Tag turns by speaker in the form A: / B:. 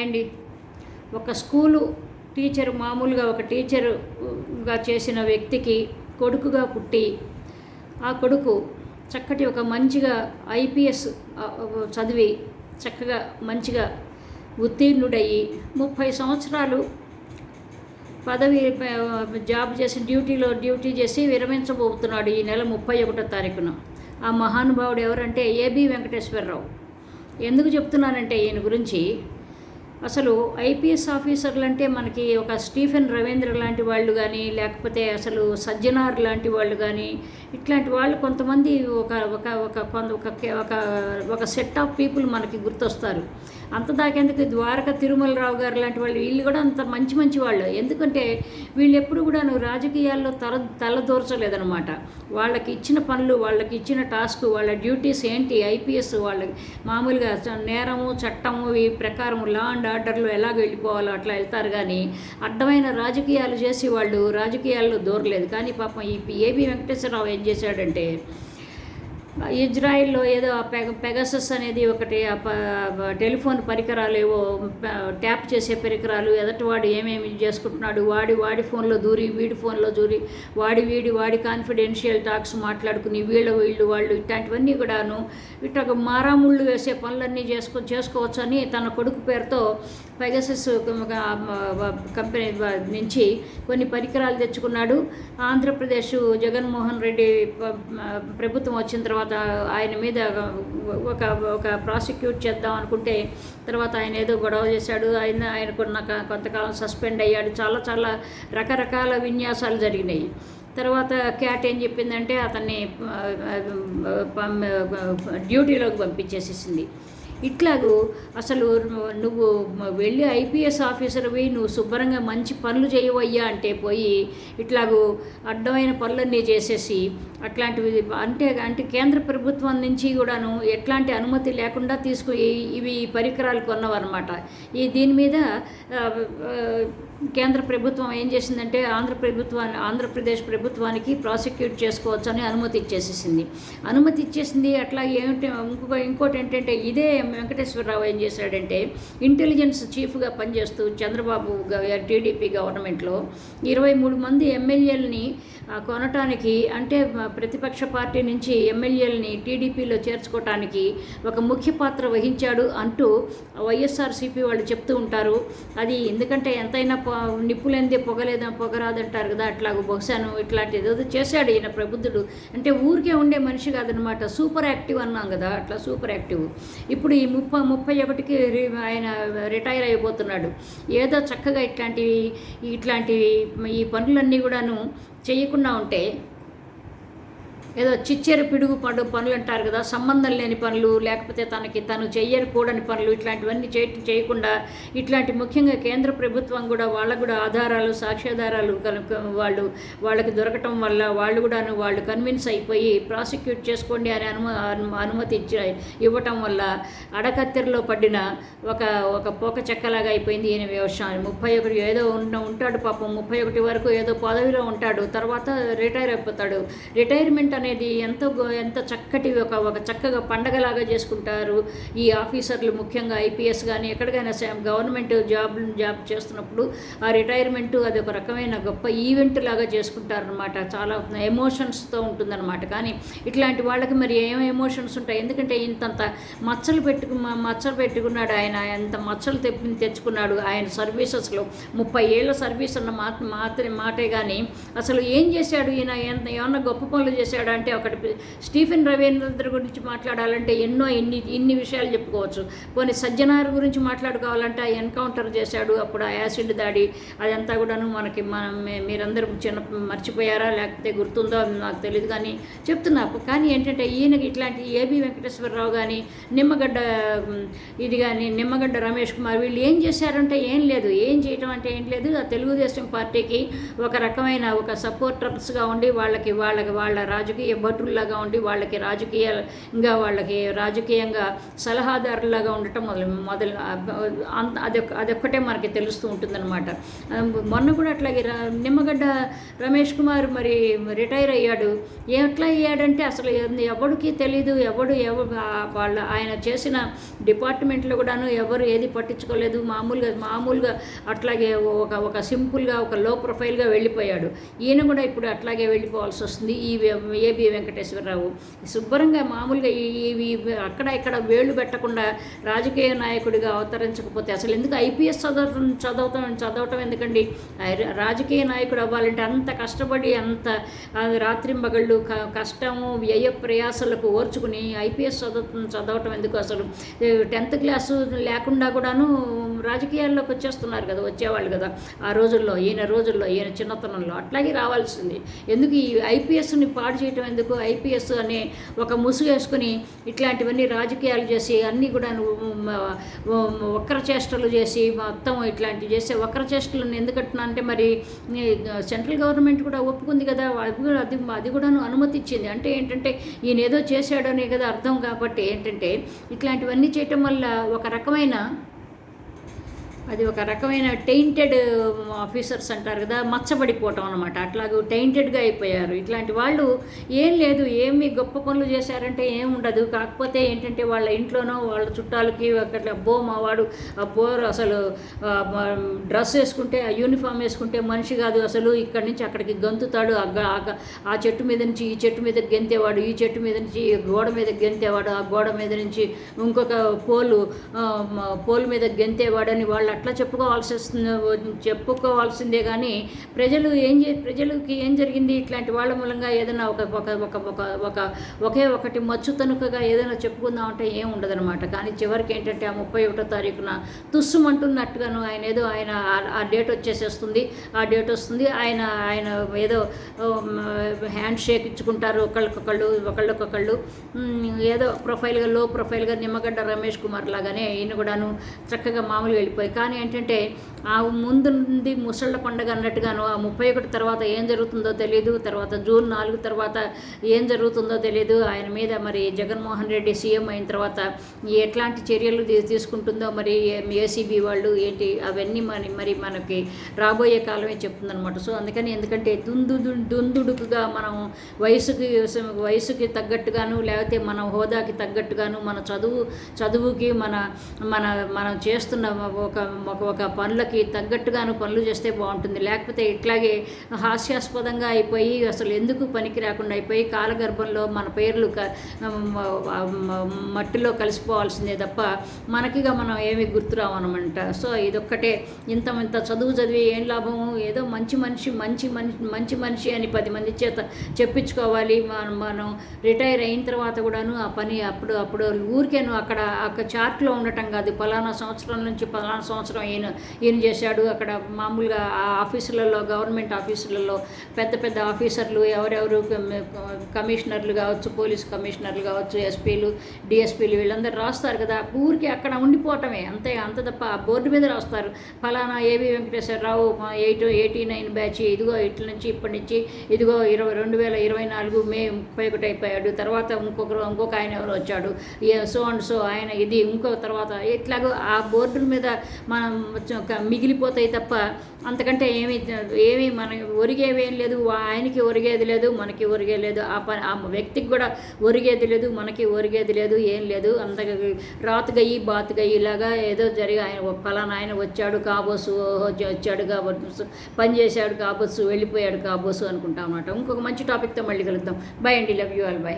A: అండి ఒక school teacher మామూలుగా ఒక టీచరుగా చేసిన వ్యక్తికి కొడుకుగా పుట్టి ఆ కొడుకు చక్కటి ఒక మంచిగా ఐపీఎస్ చదివి చక్కగా మంచిగా ఉత్తీర్ణుడయ్యి ముప్పై సంవత్సరాలు పదవి జాబ్ చేసి డ్యూటీలో డ్యూటీ చేసి విరమించబోతున్నాడు ఈ నెల ముప్పై ఒకటో తారీఖున. ఆ మహానుభావుడు ఎవరంటే ఏబి వెంకటేశ్వరరావు. ఎందుకు చెప్తున్నానంటే ఈయన గురించి అసలు ఐపీఎస్ ఆఫీసర్లు అంటే మనకి ఒక స్టీఫెన్ రవీంద్ర లాంటి వాళ్ళు కానీ లేకపోతే అసలు సజ్జనార్ లాంటి వాళ్ళు కానీ ఇట్లాంటి వాళ్ళు కొంతమంది ఒక ఒక ఒక కొంత ఒక ఒక ఒక సెట్ ఆఫ్ పీపుల్ మనకి గుర్తొస్తారు. అంత దాకేందుకు ద్వారక తిరుమలరావు గారు లాంటి వాళ్ళు వీళ్ళు కూడా అంత మంచి మంచి వాళ్ళు. ఎందుకంటే వీళ్ళు ఎప్పుడు కూడా రాజకీయాల్లో తల తలదూర్చలేదనమాట వాళ్ళకి ఇచ్చిన పనులు వాళ్ళకి ఇచ్చిన టాస్క్ వాళ్ళ డ్యూటీస్ ఏంటి ఐపీఎస్ వాళ్ళకి మామూలుగా చ- నేరము చట్టము ఈ ప్రకారం లా అండ్ ఆర్డర్లు ఎలాగ వెళ్ళిపోవాలో అట్లా వెళ్తారు కానీ అడ్డమైన రాజకీయాలు చేసి వాళ్ళు రాజకీయాల్లో దూరలేదు. కానీ పాపం ఈ ఏబి వెంకటేశ్వరరావు ఏం చేశాడంటే ఇజ్రాయిల్లో ఏదో పెగ పెగసస్ అనేది ఒకటి టెలిఫోన్ పరికరాలు ఏవో ట్యాప్ చేసే పరికరాలు ఎదటివాడు ఏమేమి చేసుకుంటున్నాడు వాడి వాడి ఫోన్లో దూరి వీడి ఫోన్లో దూరి వాడి వీడి వాడి కాన్ఫిడెన్షియల్ టాక్స్ మాట్లాడుకుని వీళ్ళ వీళ్ళు వాళ్ళు ఇట్లాంటివన్నీ కూడాను ఇట్లా మారాముళ్ళు వేసే పనులన్నీ చేసుకో చేసుకోవచ్చు అని తన కొడుకు పేరుతో పెగసస్ కంపెనీ నుంచి కొన్ని పరికరాలు తెచ్చుకున్నాడు. ఆంధ్రప్రదేశ్ జగన్మోహన్ రెడ్డి ప్రభుత్వం వచ్చిన తర్వాత ఆయన మీద ఒక ఒక ప్రాసిక్యూట్ చేద్దాం అనుకుంటే తర్వాత ఆయన ఏదో గొడవ చేశాడు. ఆయన ఆయన కొన్న కొంతకాలం సస్పెండ్ అయ్యాడు. చాలా చాలా రకరకాల విన్యాసాలు జరిగినాయి. తర్వాత క్యాట్ ఏం చెప్పిందంటే అతన్ని డ్యూటీలోకి పంపించేసేసింది. ఇట్లాగూ అసలు నువ్వు వెళ్ళి ఐపీఎస్ ఆఫీసర్వి నువ్వు శుభ్రంగా మంచి పనులు చేయవయ్యా అంటే పోయి ఇట్లాగూ అడ్డమైన పనులన్నీ చేసేసి అట్లాంటివి అంటే అంటే కేంద్ర ప్రభుత్వం నుంచి కూడాను ఎట్లాంటి అనుమతి లేకుండా తీసుకు ఈ- ఇవి పరికరాలు కొన్నవన్నమాట ఈ దీని మీద కేంద్ర ప్రభుత్వం ఏం చేసిందంటే ఆంధ్ర ప్రభుత్వాన్ని ఆంధ్రప్రదేశ్ ప్రభుత్వానికి ప్రాసిక్యూట్ చేసుకోవచ్చని అనుమతి ఇచ్చేసేసింది. అనుమతి ఇచ్చేసింది అట్లా ఏమిటి ఇంకొక ఇంకోటి ఏంటంటే ఇదే వెంకటేశ్వరరావు ఏం చేశాడంటే ఇంటెలిజెన్స్ చీఫ్గా పనిచేస్తూ చంద్రబాబు టీడీపీ గవర్నమెంట్లో ఇరవై మూడు మంది ఎమ్మెల్యేలని కొనటానికి అంటే ప్రతిపక్ష పార్టీ నుంచి ఎమ్మెల్యేలని టీడీపీలో చేర్చుకోవటానికి ఒక ముఖ్య పాత్ర వహించాడు అంటూ వైఎస్ఆర్సీపీ వాళ్ళు చెప్తూ ఉంటారు. అది ఎందుకంటే ఎంతైనా పొ- నిప్పులేందే పొగలేదా పొగరాదంటారు కదా అట్లా బహుశాను ఇట్లాంటి ఏదో చేశాడు ఈయన ప్రబుద్ధుడు. అంటే ఊరికే ఉండే మనిషి కాదనమాట సూపర్ యాక్టివ్ అన్నాం కదా అట్లా సూపర్ యాక్టివ్. ఇప్పుడు ఈ ముప్పై ముప్పై ఒకటికి రి- ఆయన రిటైర్ అయిపోతున్నాడు. ఏదో చక్కగా ఇట్లాంటివి ఇట్లాంటివి ఈ పనులన్నీ కూడాను చేయకుండా ఉంటే ఏదో చిచ్చేరు పిడుగు పడు పనులు అంటారు కదా సంబంధం లేని పనులు లేకపోతే తనకి తను చేయకూడని కూడని పనులు ఇట్లాంటివన్నీ చేయ చేయకుండా ఇట్లాంటి ముఖ్యంగా కేంద్ర ప్రభుత్వం కూడా వాళ్ళకు కూడా ఆధారాలు సాక్ష్యాధారాలు కనుక వాళ్ళు వాళ్ళకి దొరకటం వల్ల వాళ్ళు కూడాను వాళ్ళు కన్విన్స్ అయిపోయి ప్రాసిక్యూట్ చేసుకోండి అని అనుమ అను- అనుమతి ఇచ్చి ఇవ్వటం వల్ల అడకత్తెరలో పడిన ఒక ఒక పోక చెక్కలాగా అయిపోయింది ఈయన వ్యవసాయం. ముప్పై ఒకటి ఏదో ఉన్న ఉంటాడు పాపం ముప్పై ఒకటి వరకు ఏదో పదవిలో ఉంటాడు తర్వాత రిటైర్ అయిపోతాడు. రిటైర్మెంట్ అనేది ఎంతో గొ- ఎంత చక్కటి ఒక ఒక చక్కగా పండగలాగా చేసుకుంటారు. ఈ ఆఫీసర్లు ముఖ్యంగా ఐపీఎస్ కానీ ఎక్కడికైనా గవర్నమెంట్ జాబ్ జాబ్ చేస్తున్నప్పుడు ఆ రిటైర్మెంట్ అది ఒక రకమైన గొప్ప ఈవెంట్ లాగా చేసుకుంటారనమాట చాలా ఎమోషన్స్తో ఉంటుందన్నమాట. కానీ ఇట్లాంటి వాళ్ళకి మరి ఏం ఎమోషన్స్ ఉంటాయి? ఎందుకంటే ఇంతంత మచ్చలు పెట్టుకు మచ్చలు పెట్టుకున్నాడు ఆయన ఎంత మచ్చలు తెప్పి తెచ్చుకున్నాడు. ఆయన సర్వీసెస్లో ముప్పై ఏళ్ళ సర్వీస్ అన్న మాట మాటే కానీ అసలు ఏం చేశాడు? ఈయన ఎంత ఏమన్నా గొప్ప పనులు చేశాడు? అంటే ఒకటి స్టీఫెన్ రవీంద్ర గురించి మాట్లాడాలంటే ఎన్నో ఇన్ని ఇన్ని విషయాలు చెప్పుకోవచ్చు. పోనీ సజ్జనార్ గురించి మాట్లాడుకోవాలంటే ఆ ఎన్కౌంటర్ చేశాడు అప్పుడు ఆ యాసిడ్ దాడి అదంతా కూడాను మనకి మనం మీరందరూ చిన్న మర్చిపోయారా లేకపోతే గుర్తుందో నాకు తెలియదు కానీ చెప్తున్నా. కానీ ఏంటంటే ఈయనకి ఇట్లాంటి ఏబి వెంకటేశ్వరరావు కానీ నిమ్మగడ్డ ఇది కానీ నిమ్మగడ్డ రమేష్ కుమార్ వీళ్ళు ఏం చేశారంటే ఏం లేదు. ఏం చేయటం అంటే ఏం లేదు. ఆ తెలుగుదేశం పార్టీకి ఒక రకమైన ఒక సపోర్టర్స్గా ఉండి వాళ్ళకి వాళ్ళకి వాళ్ళ రాజకీయ రాజకీయ భటుల్లాగా ఉండి వాళ్ళకి రాజకీయంగా వాళ్ళకి రాజకీయంగా సలహాదారులాగా ఉండటం మొదలు మొదలు అంత అదొక అదొక్కటే మనకి తెలుస్తూ ఉంటుందన్నమాట. మొన్న కూడా అట్లాగే రా- నిమ్మగడ్డ రమేష్ కుమార్ మరి రిటైర్ అయ్యాడు. ఎట్లా అయ్యాడంటే అసలు ఎవరికి తెలీదు ఎవడు ఎవరు వాళ్ళ ఆయన చేసిన డిపార్ట్మెంట్లో కూడాను ఎవరు ఏది పట్టించుకోలేదు. మామూలుగా మామూలుగా అట్లాగే ఒక ఒక సింపుల్గా ఒక లో ప్రొఫైల్గా వెళ్ళిపోయాడు. ఈయన కూడా ఇప్పుడు అట్లాగే వెళ్ళిపోవాల్సి వస్తుంది. ఈ ఏబి వెంకటేశ్వరరావు. శుభ్రంగా మామూలుగా ఈ అక్కడ ఇక్కడ వేళ్ళు పెట్టకుండా రాజకీయ నాయకుడిగా అవతరించకపోతే అసలు ఎందుకు ఐపీఎస్ చదవటం చదవటం చదవటం ఎందుకండి? రాజకీయ నాయకుడు అవ్వాలంటే అంత కష్టపడి అంత ఆ, రాత్రింబగళ్ళు క- కష్టము వ్యయ ప్రయాసలకు ఓర్చుకుని ఐపీఎస్ చదవటం చదవటం ఎందుకు అసలు? టెన్త్ క్లాసు లేకుండా కూడాను రాజకీయాల్లోకి వచ్చేస్తున్నారు కదా వచ్చేవాళ్ళు కదా ఆ రోజుల్లో ఈయన రోజుల్లో ఈయన చిన్నతనంలో. అట్లాగే రావాల్సింది. ఎందుకు ఈ ఐపీఎస్ని పాడు చేయటం ఎందుకు ఐపీఎస్ అనే ఒక ముసుగు వేసుకుని ఇట్లాంటివన్నీ రాజకీయాలు చేసి అన్నీ కూడా వక్ర చేష్టలు చేసి మొత్తం ఇట్లాంటివి చేసే వక్ర చేష్టలను ఎందుకంటున్నా అంటే మరి సెంట్రల్ గవర్నమెంట్ కూడా ఒప్పుకుంది కదా అది అది అది కూడాను అనుమతి ఇచ్చింది అంటే ఏంటంటే ఈయన ఏదో చేశాడనే కదా అర్థం కాబట్టి ఏంటంటే ఇట్లాంటివన్నీ చేయటం వల్ల ఒక రకమైన అది ఒక రకమైన టెయింటెడ్ ఆఫీసర్స్ um, అంటారు కదా మచ్చబడిపోవటం అనమాట అట్లాగే టెయింటెడ్గా అయిపోయారు. ఇట్లాంటి వాళ్ళు ఏం లేదు ఏమి గొప్ప పనులు చేశారంటే ఏం ఉండదు. కాకపోతే ఏంటంటే వాళ్ళ ఇంట్లోనో వాళ్ళ చుట్టాలకి అక్కడ అబ్బో మావాడు అబ్బో అసలు డ్రెస్ వేసుకుంటే ఆ యూనిఫామ్ వేసుకుంటే మనిషి కాదు అసలు. ఇక్కడి నుంచి అక్కడికి గంతుతాడు. ఆ ఆ చెట్టు మీద నుంచి ఈ చెట్టు మీద గెంతేవాడు ఈ చెట్టు మీద నుంచి గోడ మీద గెంతేవాడు ఆ గోడ మీద నుంచి ఇంకొక పోలు పోల్ మీద గెంతేవాడని వాళ్ళు అట్లా చెప్పుకోవాల్సి వస్తుంది చెప్పుకోవాల్సిందే కానీ ప్రజలు ఏం చే ప్రజలకి ఏం జరిగింది? ఇట్లాంటి వాళ్ళ మూలంగా ఏదైనా ఒక ఒక ఒక ఒక ఒక ఒకే ఒకటి మచ్చు తనుకగా ఏదైనా చెప్పుకుందాం అంటే ఏం ఉండదన్నమాట. కానీ చివరికి ఏంటంటే ఆ ముప్పై ఒకటో తారీఖున తుస్సుమంటున్నట్టుగాను ఆయన ఏదో ఆయన ఆ- డేట్ వచ్చేసేస్తుంది ఆ డేట్ వస్తుంది. ఆయన ఆయన ఏదో హ్యాండ్ షేక్ ఇచ్చుకుంటారు ఒకళ్ళకొకళ్ళు ఒకళ్ళకొకళ్ళు. ఏదో ప్రొఫైల్గా లో ప్రొఫైల్గా నిమ్మగడ్డ రమేష్ కుమార్ లాగానే ఈయన కూడాను చక్కగా మామూలుగా వెళ్ళిపోయి కానీ ఏంటంటే ఆ ముందు నుండి ముసళ్ళ పండుగ అన్నట్టుగాను ఆ ముప్పై ఒకటి తర్వాత ఏం జరుగుతుందో తెలియదు తర్వాత జూన్ నాలుగు తర్వాత ఏం జరుగుతుందో తెలియదు ఆయన మీద మరి జగన్మోహన్ రెడ్డి సీఎం అయిన తర్వాత ఎట్లాంటి చర్యలు తీసుకుంటుందో మరి ఏసీబీ వాళ్ళు ఏంటి అవన్నీ మరి మరి మనకి రాబోయే కాలమే చెప్తుందనమాట సో అందుకని ఎందుకంటే దుందు దుందుడుకుగా మనం వయసుకి వయసుకి తగ్గట్టుగాను లేకపోతే మన హోదాకి తగ్గట్టుగాను మన చదువు చదువుకి మన మన మనం చేస్తున్న ఒక ఒక ఒక పనులకి తగ్గట్టుగాను పనులు చేస్తే బాగుంటుంది. లేకపోతే ఇట్లాగే హాస్యాస్పదంగా అయిపోయి అసలు ఎందుకు పనికి రాకుండా అయిపోయి కాలగర్భంలో మన పేర్లు మట్టిలో కలిసిపోవాల్సిందే తప్ప మనకిగా మనం ఏమి గుర్తురావనమాట సో ఇదొక్కటే. ఇంత ఇంత చదువు చదివి ఏం లాభము? ఏదో మంచి మనిషి మంచి మనిషి మంచి మనిషి అని పది మంది చేత చెప్పించుకోవాలి. మనం మనం రిటైర్ అయిన తర్వాత కూడాను ఆ పని అప్పుడు అప్పుడు ఊరికేను అక్కడ అక్కడ చార్ట్లో ఉండటం కాదు. పలానా సంవత్సరం నుంచి పలానా సంవత్సరం సంవత్సరం ఈయన ఈయన చేశాడు? అక్కడ మామూలుగా ఆ ఆఫీసులలో గవర్నమెంట్ ఆఫీసులలో పెద్ద పెద్ద ఆఫీసర్లు ఎవరెవరు? కమిషనర్లు కావచ్చు పోలీస్ కమిషనర్లు కావచ్చు ఎస్పీలు డిఎస్పీలు వీళ్ళందరూ రాస్తారు కదా. ఊరికి అక్కడ ఉండిపోవటమే. అంతే అంత తప్ప ఆ బోర్డు మీద రాస్తారు. ఫలానా ఏవి Venkateswara Rao eight eighty nine batch ఇదిగో ఇట్ల నుంచి ఇప్పటి నుంచి ఇదిగో ఇరవై రెండు వేల ఇరవై నాలుగు మే ముప్పై ఒకటి అయిపోయాడు. తర్వాత ఇంకొకరు ఇంకొక ఆయన ఎవరు వచ్చాడు. సో అండ్ సో ఆయన ఇది ఇంకో తర్వాత ఇట్లాగో ఆ బోర్డుల మీద మనం ఒక మిగిలిపోతాయి తప్ప అంతకంటే ఏమి ఏమి మన ఒరిగేవి ఏం లేదు ఆయనకి ఒరిగేది లేదు మనకి ఒరిగే లేదు. ఆ పని ఆ వ్యక్తికి కూడా ఒరిగేది లేదు మనకి ఒరిగేది లేదు ఏం లేదు. అంత రాతు గయ్యి ఇలాగా ఏదో జరిగి ఆయన ఫలానా ఆయన వచ్చాడు కాబోసు ఓహో, వచ్చాడు కాబోసు పని చేశాడు కాబోసు వెళ్ళిపోయాడు కాబోసు అనుకుంటాం అన్నమాట ఇంకొక మంచి టాపిక్తో మళ్ళీ కలుద్దాం. బై అండి. Love you all by